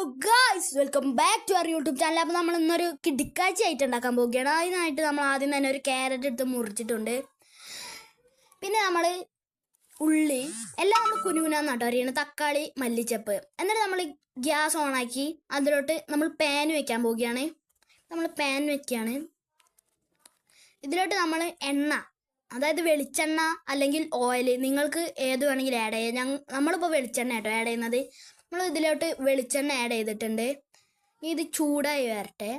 Hello guys welcome back to our YouTube channel അപ്പോൾ നമ്മൾ ഇന്നൊരു കിടിക്കാഴ്ച ആയിട്ട് ഉണ്ടാക്കാൻ പോവുകയാണ്. അതിനായിട്ട് നമ്മൾ ആദ്യം തന്നെ ഒരു ക്യാരറ്റ് എടുത്ത് മുറിച്ചിട്ടുണ്ട്. പിന്നെ നമ്മൾ ഉള്ളി എല്ലാം നമ്മൾ കുനുകുനാന്നാട്ടോ അറിയണം. തക്കാളി മല്ലിച്ചപ്പ്. എന്നിട്ട് നമ്മൾ ഗ്യാസ് ഓണാക്കി അതിലോട്ട് നമ്മൾ പാൻ വെക്കാൻ പോവുകയാണ്. നമ്മൾ പാൻ വെക്കുകയാണ്. ഇതിലോട്ട് നമ്മൾ എണ്ണ അതായത് വെളിച്ചെണ്ണ അല്ലെങ്കിൽ ഓയിൽ നിങ്ങൾക്ക് ഏത് വേണമെങ്കിലും ആഡ് ചെയ്യാം. ഞങ്ങൾ നമ്മളിപ്പോൾ വെളിച്ചെണ്ണ കേട്ടോ ആഡ് ചെയ്യുന്നത്. നമ്മൾ ഇതിലോട്ട് വെളിച്ചെണ്ണ ആഡ് ചെയ്തിട്ടുണ്ട്. ഇത് ചൂടായി വരട്ടെ.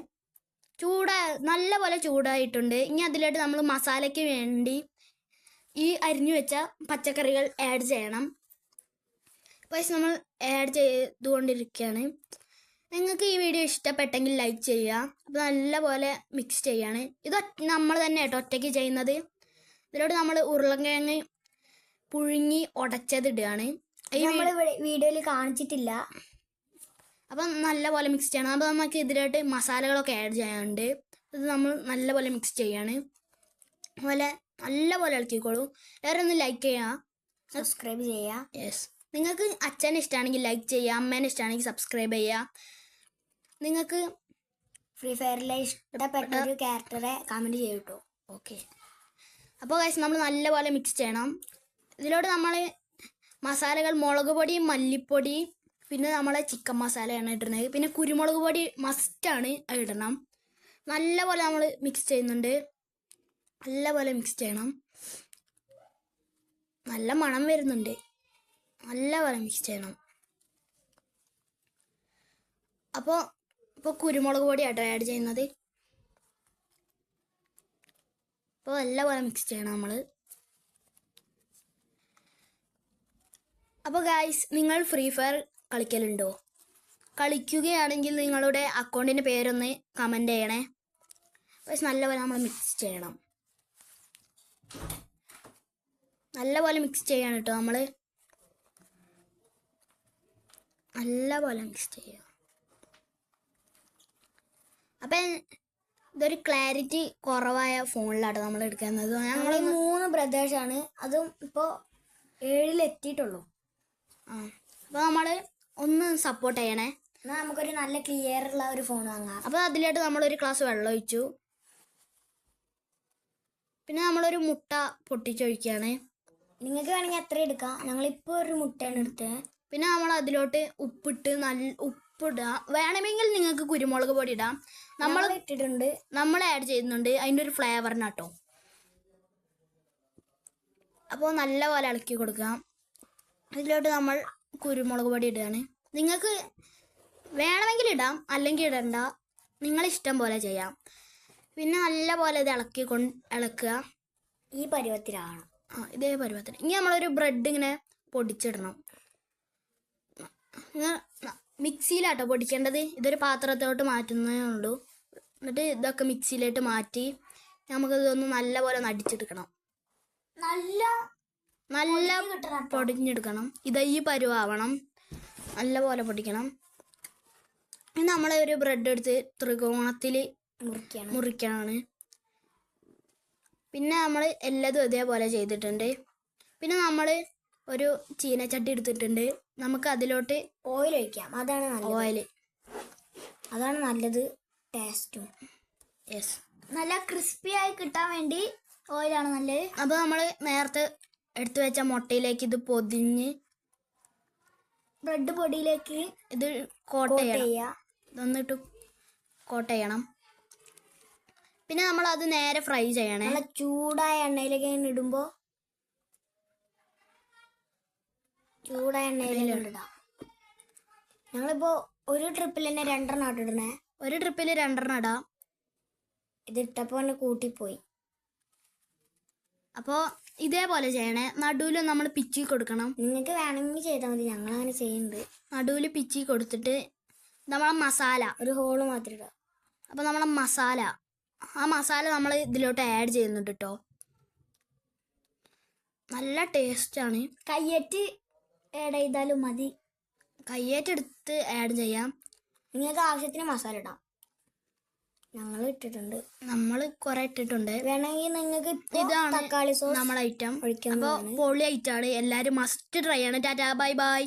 ചൂടാ നല്ല പോലെ ചൂടായിട്ടുണ്ട്. ഇനി അതിലോട്ട് നമ്മൾ മസാലയ്ക്ക് വേണ്ടി ഈ അരിഞ്ഞു വെച്ച പച്ചക്കറികൾ ആഡ് ചെയ്യണം. പൈസ നമ്മൾ ആഡ് ചെയ്തുകൊണ്ടിരിക്കുകയാണ്. നിങ്ങൾക്ക് ഈ വീഡിയോ ഇഷ്ടപ്പെട്ടെങ്കിൽ ലൈക്ക് ചെയ്യുക. അപ്പോൾ നല്ലപോലെ മിക്സ് ചെയ്യാണ്. ഇത് നമ്മൾ തന്നെ കേട്ടോ ഒറ്റയ്ക്ക് ചെയ്യുന്നത്. ഇതിലോട്ട് നമ്മൾ ഉരുളക്കിഴങ്ങ് പുഴുങ്ങി ഉടച്ചതിടുകയാണ് ഈ നമ്മൾ വീഡിയോയിൽ കാണിച്ചിട്ടില്ല. അപ്പം നല്ലപോലെ മിക്സ് ചെയ്യണം. അപ്പോൾ നമുക്ക് ഇതിലായിട്ട് മസാലകളൊക്കെ ആഡ് ചെയ്യാനുണ്ട്. ഇത് നമ്മൾ നല്ലപോലെ മിക്സ് ചെയ്യാണ്. അതുപോലെ നല്ലപോലെ ഇളക്കിക്കോളൂ. എല്ലാവരും ഒന്ന് ലൈക്ക് ചെയ്യാം. സബ്സ്ക്രൈബ് ചെയ്യുക യെസ് നിങ്ങൾക്ക് അച്ഛനെ ഇഷ്ടമാണെങ്കിൽ ലൈക്ക് ചെയ്യുക അമ്മേനെ ഇഷ്ടമാണെങ്കിൽ സബ്സ്ക്രൈബ് ചെയ്യുക നിങ്ങൾക്ക് ഫ്രീ ഫയറിലെ ഇഷ്ടപ്പെട്ട ഒരു ക്യാരക്ടറെ കമന്റ് ചെയ്യട്ടോ ഓക്കെ അപ്പോൾ ഗൈസ് നമ്മൾ നല്ലപോലെ മിക്സ് ചെയ്യണം. ഇതിലോട്ട് നമ്മൾ മസാലകൾ മുളക് പൊടി മല്ലിപ്പൊടി പിന്നെ നമ്മളെ ചിക്കൻ മസാലയാണ് ഇടുന്നത്. പിന്നെ കുരുമുളക് പൊടി മസ്റ്റാണ് ഇടണം. നല്ലപോലെ നമ്മൾ മിക്സ് ചെയ്യുന്നുണ്ട്. നല്ലപോലെ മിക്സ് ചെയ്യണം. നല്ല മണം വരുന്നുണ്ട്. നല്ലപോലെ മിക്സ് ചെയ്യണം. അപ്പോൾ ഇപ്പോൾ കുരുമുളക് പൊടി ആട്ടോ ആഡ് ചെയ്യുന്നത്. അപ്പോൾ നല്ലപോലെ മിക്സ് ചെയ്യണം നമ്മൾ അപ്പോൾ ഗായ്സ് നിങ്ങൾ ഫ്രീ ഫയർ കളിക്കലുണ്ടോ? കളിക്കുകയാണെങ്കിൽ നിങ്ങളുടെ അക്കൗണ്ടിന്റെ പേരൊന്ന് കമന്റ് ചെയ്യണേ. പക്ഷെ നല്ലപോലെ നമ്മൾ മിക്സ് ചെയ്യണം. നല്ലപോലെ മിക്സ് ചെയ്യണം കേട്ടോ നമ്മൾ നല്ലപോലെ മിക്സ് ചെയ്യുക അപ്പം ഇതൊരു ക്ലാരിറ്റി കുറവായ ഫോണിലാണ് നമ്മൾ എടുക്കുന്നത്. ഞങ്ങൾ മൂന്ന് ബ്രദേഴ്സാണ് ആണ്. അതും ഇപ്പോ ഏഴിലെത്തിയിട്ടുള്ളൂ. അപ്പോൾ നമ്മൾ ഒന്ന് സപ്പോർട്ട് ചെയ്യണേ. എന്നാൽ നമുക്കൊരു നല്ല ക്ലിയർ ഉള്ള ഒരു ഫോൺ വാങ്ങാം. അപ്പോൾ അതിലായിട്ട് നമ്മളൊരു ഗ്ലാസ് വെള്ളം ഒഴിച്ചു. പിന്നെ നമ്മളൊരു മുട്ട പൊട്ടിച്ചൊഴിക്കുകയാണ് നിങ്ങൾക്ക് വേണമെങ്കിൽ എത്ര എടുക്കാം. ഞങ്ങളിപ്പോ ഒരു മുട്ടയാണ് എടുത്തത് പിന്നെ നമ്മൾ അതിലോട്ട് ഉപ്പിട്ട് നല്ല ഉപ്പിടുക വേണമെങ്കിൽ നിങ്ങൾക്ക് കുരുമുളക് പൊടി ഇടാം. നമ്മൾ നമ്മൾ ഇട്ടിട്ടുണ്ട്. നമ്മൾ ആഡ് ചെയ്യുന്നുണ്ട്. അതിന്റെ ഒരു ഫ്ലേവറിനാട്ടോ അപ്പോൾ നല്ല പോലെ ഇളക്കി കൊടുക്കാം. അതിലോട്ട് നമ്മൾ കുരുമുളക് പൊടി ഇടുകയാണ്. നിങ്ങൾക്ക് വേണമെങ്കിൽ ഇടാം അല്ലെങ്കിൽ ഇടണ്ട. നിങ്ങൾ ഇഷ്ടം പോലെ ചെയ്യാം. പിന്നെ നല്ല പോലെ ഇത് ഇളക്കി കൊണ്ട് ഇളക്കുക. ഈ പരുവത്തിലാണ് ആ ഇതേ പരുവത്തിന് ഇനി നമ്മളൊരു ബ്രെഡ് ഇങ്ങനെ പൊടിച്ചിടണം. മിക്സിയിലാട്ടോ പൊടിക്കേണ്ടത്. ഇതൊരു പാത്രത്തോട്ട് മാറ്റുന്നേ ഉള്ളൂ. എന്നിട്ട് ഇതൊക്കെ മിക്സിയിലോട്ട് മാറ്റി നമുക്കിതൊന്ന് നല്ല നല്ലപോലെ നടിച്ചെടുക്കണം നല്ല നല്ല പൊടിഞ്ഞെടുക്കണം. ഇത് ഈ പരുവാവണം. നല്ലപോലെ പൊടിക്കണം. ഇനി നമ്മളെ ഒരു ബ്രെഡ് എടുത്ത് ത്രികോണത്തിൽ മുറിക്കണം. പിന്നെ നമ്മൾ എല്ലാതും ഇതേപോലെ ചെയ്തിട്ടുണ്ട്. പിന്നെ നമ്മൾ ഒരു ചീനച്ചട്ടി എടുത്തിട്ടുണ്ട്. നമുക്ക് അതിലോട്ട് ഓയിൽ ഒഴിക്കാം. അതാണ് നല്ലത്. ഓയിൽ അതാണ് നല്ലത് ടേസ്റ്റും യെസ് നല്ല ക്രിസ്പി ആയി കിട്ടാൻ വേണ്ടി ഓയിലാണ് നല്ലത്. അപ്പോൾ നമ്മൾ നേരത്തെ എടുത്തു വെച്ച മുട്ടയിലേക്ക് ഇത് പൊതിഞ്ഞ് ബ്രെഡ് പൊടിയിലേക്ക് ഇത് കോട്ട് ചെയ്യണം. ഇതൊന്നിട്ട് കോട്ട് ചെയ്യണം. പിന്നെ നമ്മൾ അത് നേരെ ഫ്രൈ ചെയ്യണേ. നല്ല ചൂടായ എണ്ണയിലേക്ക് ഇങ്ങനെ ഇടുമ്പോ ചൂടായ എണ്ണയിലേക്ക് ഇടാം. ഞങ്ങളിപ്പോ ഒരു ട്രിപ്പിൽ തന്നെ രണ്ടെണ്ണം ഇടണേ ഒരു ട്രിപ്പിൽ രണ്ടെണ്ണം ഇടാം. ഇതിട്ടപ്പോ തന്നെ കൂട്ടിപ്പോയി. അപ്പോൾ ഇതേപോലെ ചെയ്യണേ. നടുവിൽ നമ്മൾ പിച്ചി കൊടുക്കണം. നിങ്ങൾക്ക് വേണമെങ്കിൽ ചെയ്താൽ മതി. ഞങ്ങൾ അങ്ങനെ ചെയ്യുന്നുണ്ട് നടുവിൽ പിച്ചി കൊടുത്തിട്ട് നമ്മളെ മസാല ഒരു ഹോൾ മാത്രം ഇടാം. അപ്പോൾ നമ്മളെ മസാല. ആ മസാല നമ്മൾ ഇതിലോട്ട് ആഡ് ചെയ്യുന്നുണ്ട് കേട്ടോ നല്ല ടേസ്റ്റ് ആണ്. കയ്യേറ്റ് ആഡ് ചെയ്താലും മതി. കയ്യേറ്റെടുത്ത് ആഡ് ചെയ്യാം. നിങ്ങൾക്ക് ആവശ്യത്തിന് മസാല ഇടാം. ഞങ്ങൾ ഇട്ടിട്ടുണ്ട് നമ്മൾ കുറെ ഇട്ടിട്ടുണ്ട് വേണമെങ്കിൽ നിങ്ങൾക്ക് ഇതാണ് തക്കാളി സോസ് നമ്മളെ ഐറ്റം അപ്പോൾ പൊളി ഐറ്റാണ് എല്ലാവരും മസ്റ്റ് ട്രൈ ആണ്. Tata bye bye